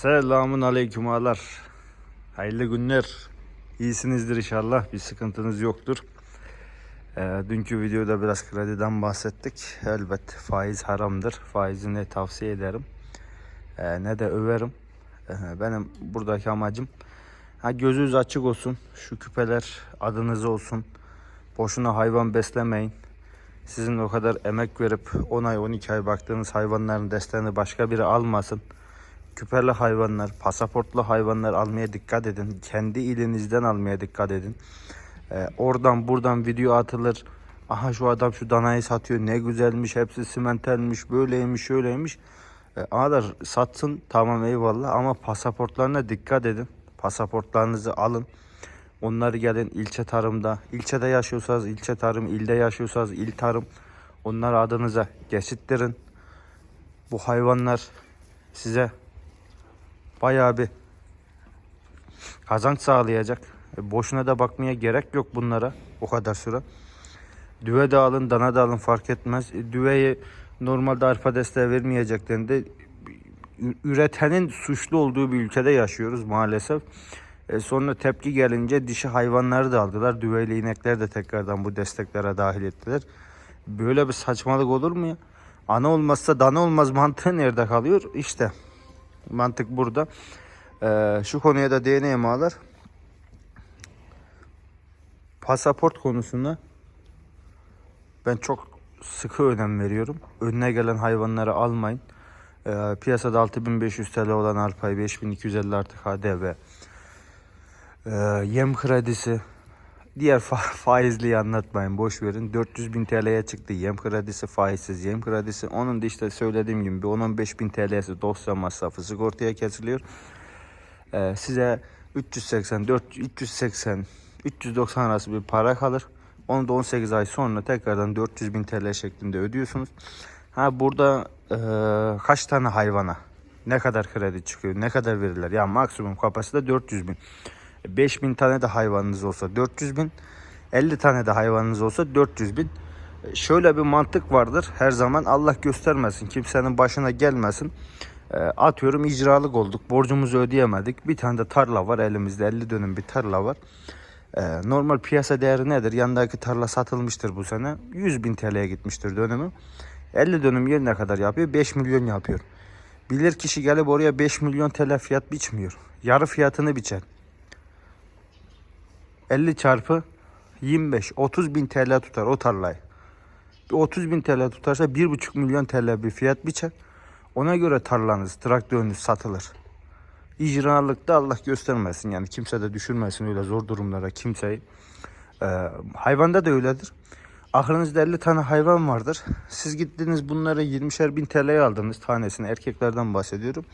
Selamun aleyküm ağalar. Hayırlı günler. İyisinizdir inşallah. Bir sıkıntınız yoktur. Ee, dünkü videoda biraz krediden bahsettik. Elbet faiz haramdır. Faizi ne tavsiye ederim. Ee, ne de överim. Ee, benim buradaki amacım ha, gözünüz açık olsun. Şu küpeler adınız olsun. Boşuna hayvan beslemeyin. Sizin o kadar emek verip 10 ay 12 ay baktığınız hayvanların desteğini başka biri almasın. Küperli hayvanlar, pasaportlu hayvanlar almaya dikkat edin. Kendi ilinizden almaya dikkat edin. Ee, oradan buradan video atılır. Aha şu adam şu danayı satıyor ne güzelmiş hepsi simentelmiş böyleymiş şöyleymiş. Ee, ağalar satsın tamam eyvallah ama pasaportlarına dikkat edin. Pasaportlarınızı alın. Onları gelin ilçe tarımda, ilçede yaşıyorsanız ilçe tarım, ilde yaşıyorsanız il tarım. Onları adınıza geçittirin. Bu hayvanlar size bayağı bir kazanç sağlayacak. E, boşuna da bakmaya gerek yok bunlara o kadar süre. Düve de alın, dana da alın fark etmez. E, Düveyi normalde arpa desteği vermeyeceklerinde üretenin suçlu olduğu bir ülkede yaşıyoruz maalesef. E, sonra tepki gelince dişi hayvanları da aldılar. Düveyle inekler de tekrardan bu desteklere dahil ettiler. Böyle bir saçmalık olur mu ya? Ana olmazsa dana olmaz mantığı nerede kalıyor? İşte mantık burada. E, şu konuya da değineyim ağalar. Pasaport konusunda ben çok sıkı önem veriyorum. Önüne gelen hayvanları almayın. E, piyasada 6500 TL olan arpayı 5250 artık HDV. Ee, yem kredisi diğer fa- faizliyi anlatmayın boş verin. 400 bin TL'ye çıktı yem kredisi faizsiz yem kredisi. Onun da işte söylediğim gibi bir 10-15 bin TL'si dosya masrafı sigortaya kesiliyor. Ee, size 380 400 380 390 arası bir para kalır. Onu da 18 ay sonra tekrardan 400 bin TL şeklinde ödüyorsunuz. Ha burada eee, kaç tane hayvana ne kadar kredi çıkıyor ne kadar verirler? Ya maksimum kapasite 400 bin 5000 tane de hayvanınız olsa 400 bin. 50 tane de hayvanınız olsa 400 bin. Şöyle bir mantık vardır. Her zaman Allah göstermesin kimsenin başına gelmesin. E, atıyorum icralık olduk borcumuzu ödeyemedik. Bir tane de tarla var elimizde 50 dönüm bir tarla var. E, normal piyasa değeri nedir? Yandaki tarla satılmıştır bu sene. 100 bin TL'ye gitmiştir dönümü. 50 dönüm yer ne kadar yapıyor 5 milyon yapıyor. Bilir kişi gelip oraya 5 milyon TL fiyat biçmiyor. Yarı fiyatını biçer 50 çarpı 25 30 bin TL tutar o tarlayı. Bir 30 bin TL tutarsa 1,5 milyon TL bir fiyat biçer. Ona göre tarlanız, traktörünüz satılır. İcralıkta Allah göstermesin yani kimse de düşürmesin öyle zor durumlara kimseyi. Ee, hayvanda da öyledir. Aklınızda 50 tane hayvan vardır. Siz gittiniz bunları 20'şer bin TL'ye aldınız tanesini erkeklerden bahsediyorum.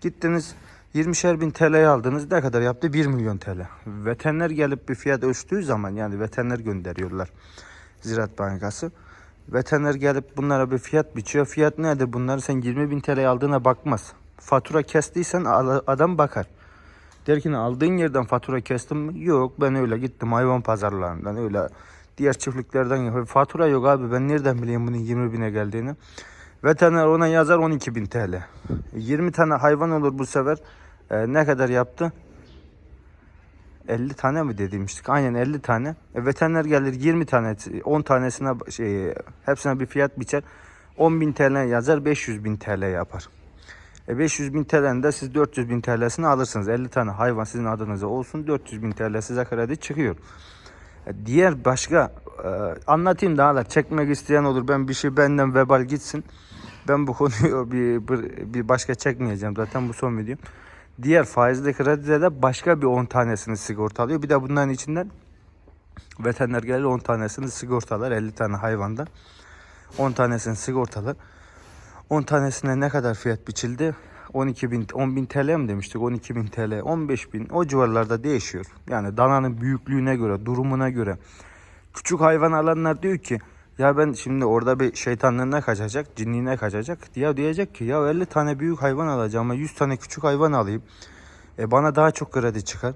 Gittiniz 20'şer bin TL'ye aldınız ne kadar yaptı? 1 milyon TL. Veteriner gelip bir fiyat ölçtüğü zaman yani veteriner gönderiyorlar Ziraat Bankası. Veteriner gelip bunlara bir fiyat biçiyor. Fiyat nedir bunları sen 20 bin TL'ye aldığına bakmaz. Fatura kestiysen adam bakar. Der ki "Ne, aldığın yerden fatura kestim mi? Yok ben öyle gittim hayvan pazarlarından öyle diğer çiftliklerden. Fatura yok abi ben nereden bileyim bunun 20 bine geldiğini. Veteriner ona yazar 12 bin TL. 20 tane hayvan olur bu sefer. Ee, ne kadar yaptı? 50 tane mi dediğimizdik? Aynen 50 tane. E, veteriner gelir 20 tane, 10 tanesine şey, hepsine bir fiyat biçer. 10 bin TL yazar 500 bin TL yapar. E 500 bin TL'nin de siz 400 bin TL'sini alırsınız. 50 tane hayvan sizin adınıza olsun 400 bin TL size kredi çıkıyor. E, Diğer başka e, anlatayım daha da çekmek isteyen olur. Ben bir şey benden vebal gitsin. Ben bu konuyu bir, bir, başka çekmeyeceğim zaten bu son videom. Diğer faizli kredide de başka bir 10 tanesini sigortalıyor. Bir de bunların içinden veteriner gelir 10 tanesini sigortalar 50 tane hayvanda. 10 tanesini sigortalar. 10 tanesine ne kadar fiyat biçildi? 12 bin, 10 bin TL mi demiştik? 12 bin TL, 15 bin o civarlarda değişiyor. Yani dananın büyüklüğüne göre, durumuna göre. Küçük hayvan alanlar diyor ki ya ben şimdi orada bir şeytanlığına kaçacak, cinliğine kaçacak. Ya diyecek ki ya 50 tane büyük hayvan alacağım ama 100 tane küçük hayvan alayım. E bana daha çok kredi çıkar.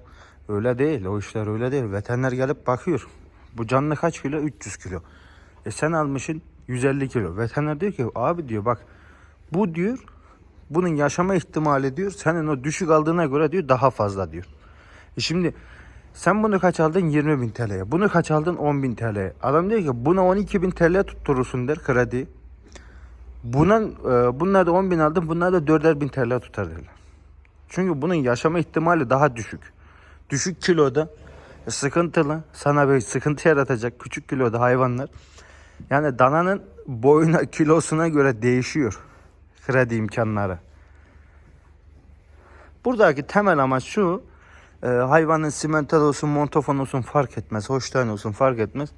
Öyle değil, o işler öyle değil. Veteriner gelip bakıyor. Bu canlı kaç kilo? 300 kilo. E sen almışsın 150 kilo. Veteriner diyor ki abi diyor bak bu diyor Bunun yaşama ihtimali diyor senin o düşük aldığına göre diyor daha fazla diyor. E şimdi sen bunu kaç aldın? 20 bin TL'ye. Bunu kaç aldın? 10 bin TL'ye. Adam diyor ki buna 12 bin TL tutturursun der kredi. Buna, e, bunlar da 10 bin aldım. Bunlar da 4'er bin TL tutar derler. Çünkü bunun yaşama ihtimali daha düşük. Düşük kiloda e, sıkıntılı. Sana böyle sıkıntı yaratacak küçük kiloda hayvanlar. Yani dananın boyuna kilosuna göre değişiyor kredi imkanları. Buradaki temel amaç şu. E, hayvanın simental olsun, montofon olsun fark etmez. Hoştan olsun fark etmez.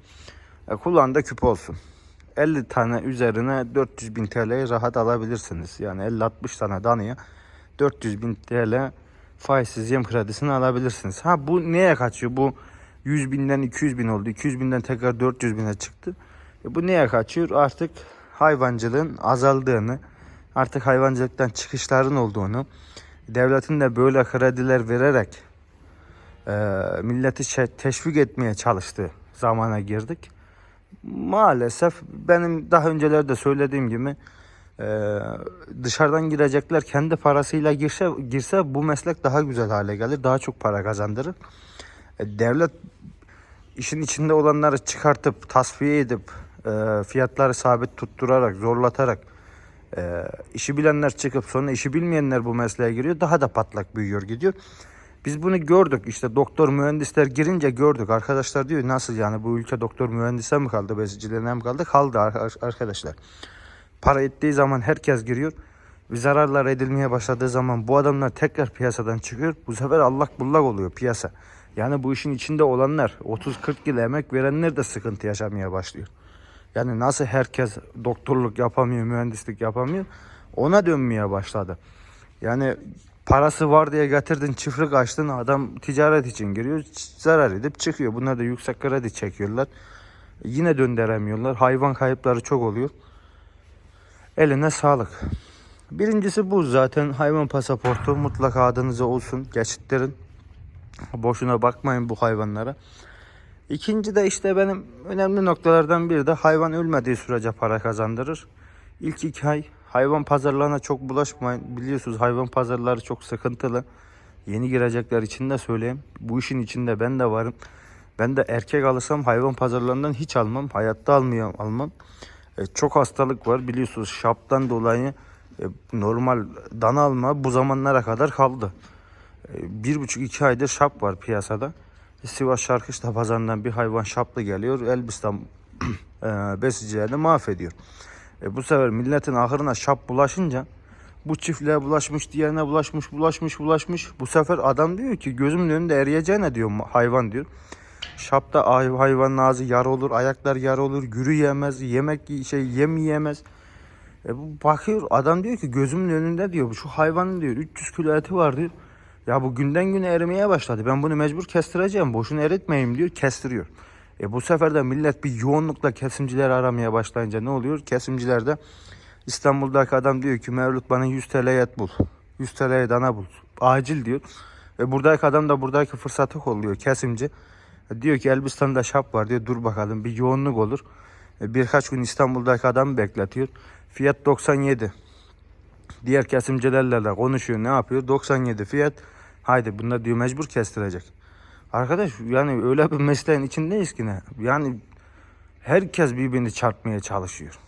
E, kulağında küp olsun. 50 tane üzerine 400 bin TL'yi rahat alabilirsiniz. Yani 50-60 tane danaya 400 bin TL faizsiz yem kredisini alabilirsiniz. Ha bu neye kaçıyor? Bu 100 binden 200 bin oldu. 200 binden tekrar 400 bine çıktı. E bu neye kaçıyor? Artık hayvancılığın azaldığını, artık hayvancılıktan çıkışların olduğunu, devletin de böyle krediler vererek milleti çe- teşvik etmeye çalıştığı zamana girdik. Maalesef benim daha öncelerde söylediğim gibi e, dışarıdan girecekler kendi parasıyla girse girse bu meslek daha güzel hale gelir. Daha çok para kazandırır. E, devlet işin içinde olanları çıkartıp tasfiye edip e, fiyatları sabit tutturarak zorlatarak işi bilenler çıkıp sonra işi bilmeyenler bu mesleğe giriyor. Daha da patlak büyüyor gidiyor. Biz bunu gördük işte doktor mühendisler girince gördük. Arkadaşlar diyor nasıl yani bu ülke doktor mühendise mi kaldı besicilerine mi kaldı? Kaldı ar- arkadaşlar. Para ettiği zaman herkes giriyor. Bir zararlar edilmeye başladığı zaman bu adamlar tekrar piyasadan çıkıyor. Bu sefer allak bullak oluyor piyasa. Yani bu işin içinde olanlar 30-40 yıl emek verenler de sıkıntı yaşamaya başlıyor. Yani nasıl herkes doktorluk yapamıyor, mühendislik yapamıyor ona dönmeye başladı. Yani parası var diye getirdin çiftlik açtın adam ticaret için giriyor zarar edip çıkıyor. Bunlar da yüksek kredi çekiyorlar. Yine döndüremiyorlar. Hayvan kayıpları çok oluyor. Eline sağlık. Birincisi bu zaten hayvan pasaportu mutlaka adınıza olsun. Geçitlerin. Boşuna bakmayın bu hayvanlara. İkinci de işte benim önemli noktalardan biri de hayvan ölmediği sürece para kazandırır. İlk iki ay hayvan pazarlarına çok bulaşmayın. Biliyorsunuz hayvan pazarları çok sıkıntılı. Yeni girecekler için de söyleyeyim. Bu işin içinde ben de varım. Ben de erkek alırsam hayvan pazarlarından hiç almam. Hayatta almıyor, almam. E, çok hastalık var biliyorsunuz. Şaptan dolayı e, normal dana alma bu zamanlara kadar kaldı. E, bir buçuk iki aydır şap var piyasada. E, Sivas Şarkışla pazarından bir hayvan şaplı geliyor. Elbistan e, besicilerini mahvediyor. E, bu sefer milletin ahırına şap bulaşınca bu çiftliğe bulaşmış, diğerine bulaşmış, bulaşmış, bulaşmış. Bu sefer adam diyor ki gözümün önünde eriyeceğine diyor hayvan diyor. Şapta hay- hayvanın ağzı yara olur, ayaklar yara olur, gürü yemez, yemek şey yem yiyemez. E bu bakıyor adam diyor ki gözümün önünde diyor şu hayvanın diyor 300 kilo eti var diyor. Ya bu günden güne erimeye başladı. Ben bunu mecbur kestireceğim. Boşuna eritmeyeyim diyor. Kestiriyor. E bu sefer de millet bir yoğunlukla kesimciler aramaya başlayınca ne oluyor? Kesimcilerde İstanbul'daki adam diyor ki Mevlüt bana 100 TL et bul. 100 TL'ye dana bul. Acil diyor. E buradaki adam da buradaki fırsatı kolluyor kesimci. E diyor ki Elbistan'da şap var diyor. Dur bakalım bir yoğunluk olur. E birkaç gün İstanbul'daki adamı bekletiyor. Fiyat 97. Diğer kesimcilerle de konuşuyor. Ne yapıyor? 97 fiyat. Haydi bunlar diyor mecbur kestirecek. Arkadaş yani öyle bir mesleğin içindeyiz ki ne? Yani herkes birbirini çarpmaya çalışıyor.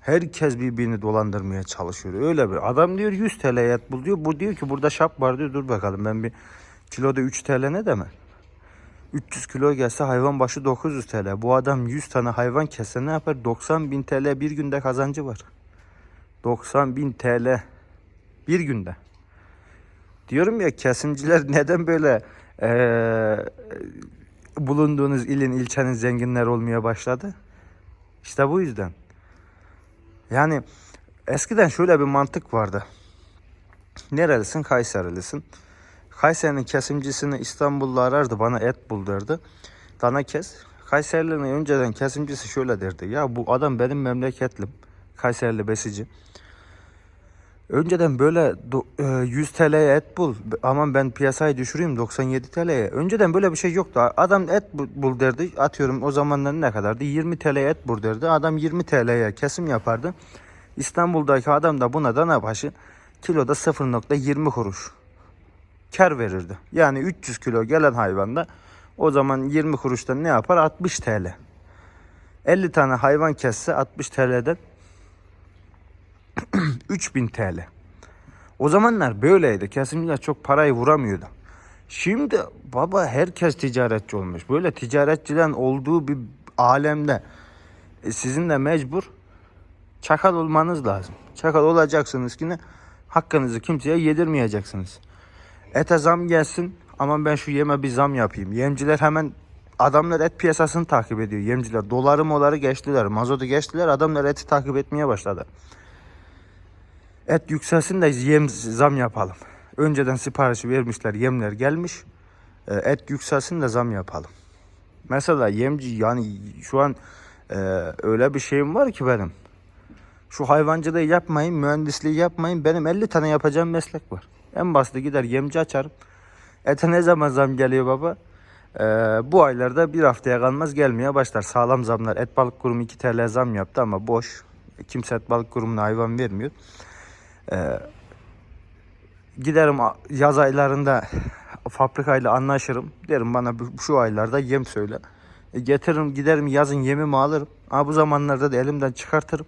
Herkes birbirini dolandırmaya çalışıyor. Öyle bir adam diyor 100 TL et bul diyor. Bu diyor ki burada şap var diyor. Dur bakalım ben bir kiloda 3 TL ne demek? 300 kilo gelse hayvan başı 900 TL. Bu adam 100 tane hayvan kesse ne yapar? 90 bin TL bir günde kazancı var. 90 bin TL bir günde. Diyorum ya kesimciler neden böyle eee, bulunduğunuz ilin ilçenin zenginler olmaya başladı? İşte bu yüzden. Yani eskiden şöyle bir mantık vardı. Nerelisin? Kayserilisin. Kayseri'nin kesimcisini İstanbullu arardı bana et bul derdi. Dana kes. Kayseri'nin önceden kesimcisi şöyle derdi. Ya bu adam benim memleketlim. Kayserili besici. Önceden böyle do- e, 100 TL'ye et bul. Aman ben piyasayı düşüreyim 97 TL'ye. Önceden böyle bir şey yoktu. Adam et bu- bul derdi. Atıyorum o zamanlar ne kadardı? 20 TL'ye et bul derdi. Adam 20 TL'ye kesim yapardı. İstanbul'daki adam da buna dana başı kiloda 0.20 kuruş kar verirdi. Yani 300 kilo gelen hayvanda o zaman 20 kuruştan ne yapar? 60 TL. 50 tane hayvan kesse 60 TL'den 3000 TL. O zamanlar böyleydi. Kesimciler çok parayı vuramıyordu. Şimdi baba herkes ticaretçi olmuş. Böyle ticaretçilerin olduğu bir alemde e, sizin de mecbur çakal olmanız lazım. Çakal olacaksınız ki ne? Hakkınızı kimseye yedirmeyeceksiniz. Ete zam gelsin aman ben şu yeme bir zam yapayım. Yemciler hemen adamlar et piyasasını takip ediyor. Yemciler doları moları geçtiler. Mazotu geçtiler. Adamlar eti takip etmeye başladı. Et yükselsin de yem zam yapalım. Önceden siparişi vermişler. Yemler gelmiş. E, Et yükselsin de zam yapalım. Mesela yemci yani şu an e, öyle bir şeyim var ki benim. Şu hayvancılığı yapmayın, mühendisliği yapmayın. Benim 50 tane yapacağım meslek var. En basiti gider yemci açarım. Ete ne zaman zam geliyor baba? Ee, bu aylarda bir haftaya kalmaz gelmeye başlar. Sağlam zamlar. Et balık kurumu 2 TL zam yaptı ama boş. Kimse et balık kurumuna hayvan vermiyor. Ee, giderim yaz aylarında fabrikayla anlaşırım. Derim bana şu aylarda yem söyle. E, getiririm giderim yazın yemimi alırım. Ama bu zamanlarda da elimden çıkartırım.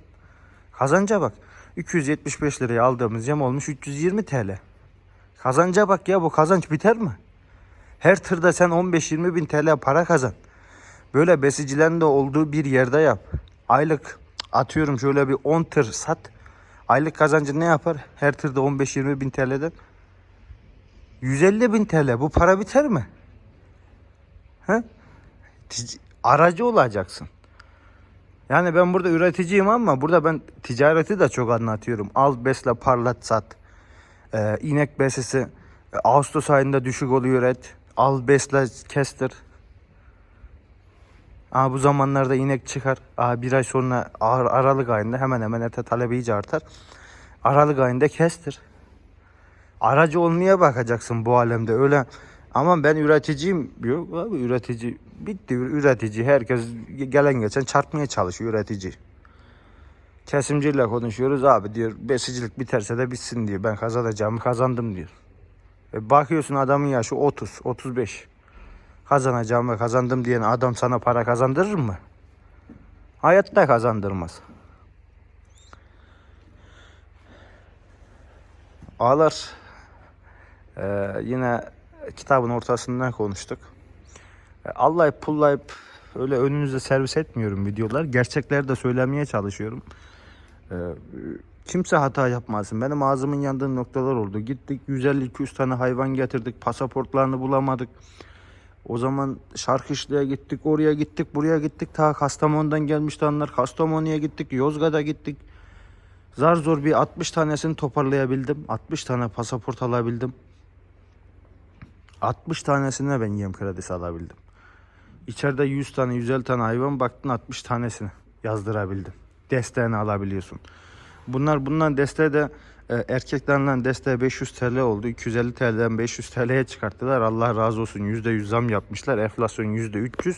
Kazanca bak. 275 liraya aldığımız yem olmuş 320 TL. Kazanca bak ya bu kazanç biter mi? Her tırda sen 15-20 bin TL para kazan. Böyle besicilerin de olduğu bir yerde yap. Aylık atıyorum şöyle bir 10 tır sat. Aylık kazancı ne yapar? Her tırda 15-20 bin TL'den. 150 bin TL. Bu para biter mi? He? Aracı olacaksın. Yani ben burada üreticiyim ama burada ben ticareti de çok anlatıyorum. Al besle parlat sat. Ee, inek besisi e, Ağustos ayında düşük oluyor et. Al besle kestir. Aa, bu zamanlarda inek çıkar. Aa, bir ay sonra Ar- Aralık ayında hemen hemen ete talebi iyice artar. Aralık ayında kestir. Aracı olmaya bakacaksın bu alemde öyle. Ama ben üreticiyim. Yok abi üretici. Bitti üretici. Herkes gelen geçen çarpmaya çalışıyor üretici. Kesimciyle konuşuyoruz abi diyor besicilik biterse de bitsin diyor. Ben kazanacağımı kazandım diyor. E bakıyorsun adamın yaşı 30, 35. Kazanacağımı kazandım diyen adam sana para kazandırır mı? Hayatta kazandırmaz. Ağlar ee, yine kitabın ortasından konuştuk. E, Allayıp pullayıp öyle önünüze servis etmiyorum videolar. Gerçekleri de söylemeye çalışıyorum. Ee, kimse hata yapmasın. Benim ağzımın yandığı noktalar oldu. Gittik 150-200 tane hayvan getirdik. Pasaportlarını bulamadık. O zaman Şarkışlı'ya gittik, oraya gittik, buraya gittik. Ta Kastamonu'dan gelmişti onlar. Kastamonu'ya gittik, Yozgat'a gittik. Zar zor bir 60 tanesini toparlayabildim. 60 tane pasaport alabildim. 60 tanesine ben yem kredisi alabildim. İçeride 100 tane 150 tane hayvan baktın 60 tanesini yazdırabildim. Desteğini alabiliyorsun. Bunlar bundan desteği de erkeklerden desteği 500 TL oldu. 250 TL'den 500 TL'ye çıkarttılar. Allah razı olsun %100 zam yapmışlar. Enflasyon %300.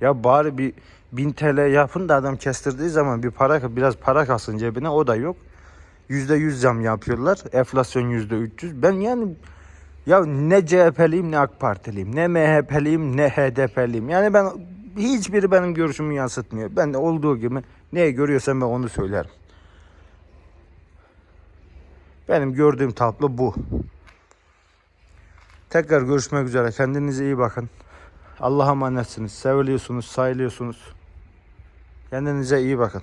Ya bari bir 1000 TL yapın da adam kestirdiği zaman bir para biraz para kalsın cebine o da yok. %100 zam yapıyorlar. Enflasyon %300. Ben yani ya ne CHP'liyim ne AK Partiliyim, ne MHP'liyim ne HDP'liyim. Yani ben hiçbiri benim görüşümü yansıtmıyor. Ben de olduğu gibi neyi görüyorsam ben onu söylerim. Benim gördüğüm tablo bu. Tekrar görüşmek üzere. Kendinize iyi bakın. Allah'a emanetsiniz. Seviliyorsunuz, sayılıyorsunuz. Kendinize iyi bakın.